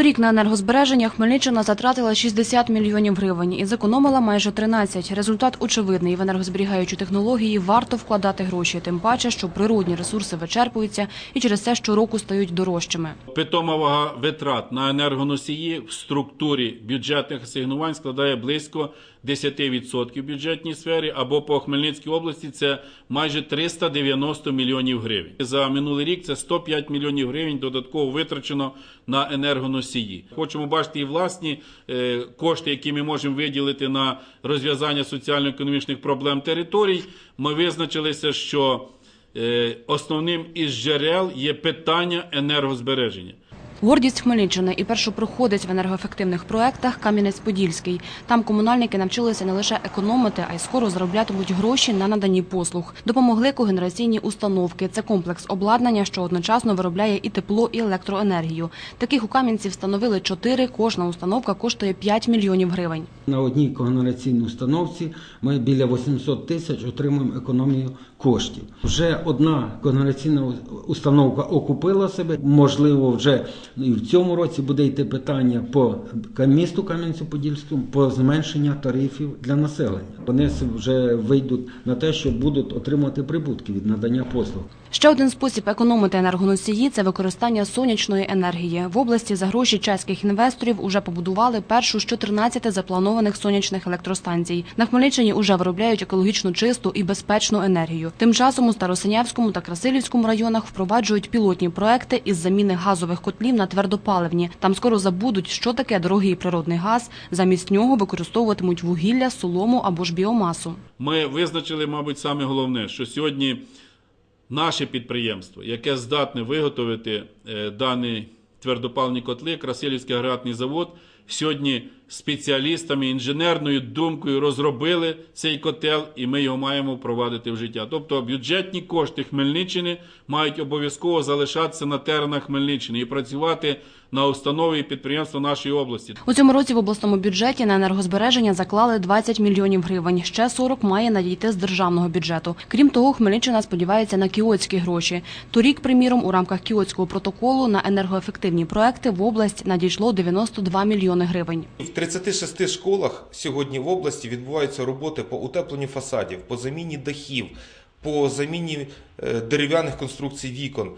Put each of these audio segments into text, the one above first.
Торік на енергозбереження Хмельниччина затратила 60 мільйонів гривень і зекономила майже 13. Результат очевидний. В енергозберігаючі технології варто вкладати гроші, тим паче, що природні ресурси вичерпуються і через це щороку стають дорожчими. Питома вага витрат на енергоносії в структурі бюджетних асигнувань складає близько 10% в бюджетній сфері, або по Хмельницькій області це майже 390 мільйонів гривень. За минулий рік це 105 мільйонів гривень додатково витрачено на енергоносії. Хочемо бачити і власні е, кошти, які ми можемо виділити на розв'язання соціально-економічних проблем територій. Ми визначилися, що Е, Основним із джерел є питання енергозбереження. Гордість Хмельниччини і першопроходець в енергоефективних проектах Кам'янець-Подільський. Там комунальники навчилися не лише економити, а й скоро зароблятимуть гроші на наданні послуг. Допомогли когенераційні установки. Це комплекс обладнання, що одночасно виробляє і тепло, і електроенергію. Таких у Кам'янці встановили чотири. Кожна установка коштує 5 мільйонів гривень. На одній когенераційній установці ми біля 800 тисяч отримуємо економію коштів. Вже одна когенераційна установка окупила себе. Можливо, вже і в цьому році буде йти питання по місту Кам'янцю-Подільському по зменшення тарифів для населення. Вони вже вийдуть на те, що будуть отримувати прибутки від надання послуг. Ще один спосіб економити енергоносії – це використання сонячної енергії. В області за гроші чеських інвесторів уже побудували першу з 14 запланованих сонячних електростанцій. На Хмельниччині уже виробляють екологічно чисту і безпечну енергію. Тим часом у Старосинявському та Красилівському районах впроваджують пілотні проекти із заміни газових котлів на твердопаливні. Там скоро забудуть, що таке дорогий природний газ. Замість нього використовуватимуть вугілля, солому або ж біомасу. Ми визначили, мабуть, саме головне, що сьогодні наше підприємство, яке здатне виготовити е, дані твердопальні котли, Красилівський агрегатний завод, сьогодні спеціалістами, інженерною думкою розробили цей котел, і ми його маємо впровадити в життя. Тобто бюджетні кошти Хмельниччини мають обов'язково залишатися на теренах Хмельниччини і працювати на установи і підприємства нашої області. У цьому році в обласному бюджеті на енергозбереження заклали 20 мільйонів гривень. Ще 40 має надійти з державного бюджету. Крім того, Хмельниччина сподівається на кіотські гроші. Торік, приміром, у рамках кіотського протоколу на енергоефективні проекти в область надійшло 92 мільйони гривень. В 36 школах сьогодні в області відбуваються роботи по утепленню фасадів, по заміні дахів, по заміні е, дерев'яних конструкцій вікон.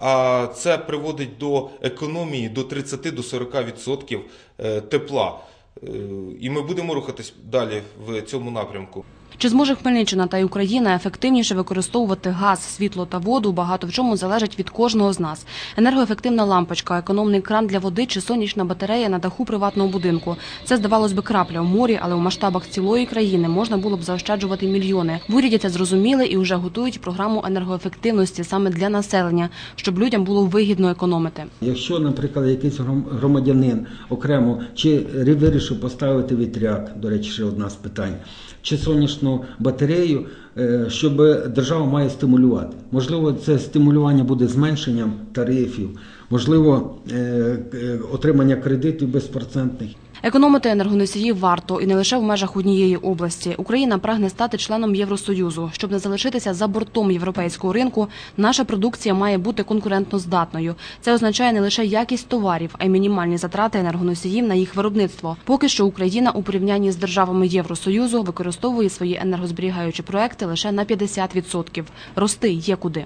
А це приводить до економії до 30-40% е, тепла. Е, І ми будемо рухатись далі в цьому напрямку. Чи зможе Хмельниччина та Україна ефективніше використовувати газ, світло та воду, багато в чому залежить від кожного з нас. Енергоефективна лампочка, економний кран для води чи сонячна батарея на даху приватного будинку. Це, здавалось би, крапля в морі, але у масштабах цілої країни можна було б заощаджувати мільйони. В уряді це зрозуміли і вже готують програму енергоефективності саме для населення, щоб людям було вигідно економити. Якщо, наприклад, якийсь гром- громадянин окремо чи вирішив поставити вітряк, до речі, ще одна з питань, чи сонячну батарею, е, щоб держава має стимулювати. Можливо, це стимулювання буде зменшенням тарифів, можливо, е, е, отримання кредитів безпроцентних. Економити енергоносії варто і не лише в межах однієї області. Україна прагне стати членом Євросоюзу. Щоб не залишитися за бортом європейського ринку, наша продукція має бути конкурентноздатною. Це означає не лише якість товарів, а й мінімальні затрати енергоносіїв на їх виробництво. Поки що Україна у порівнянні з державами Євросоюзу використовує свої енергозберігаючі проекти лише на 50%. Рости є куди.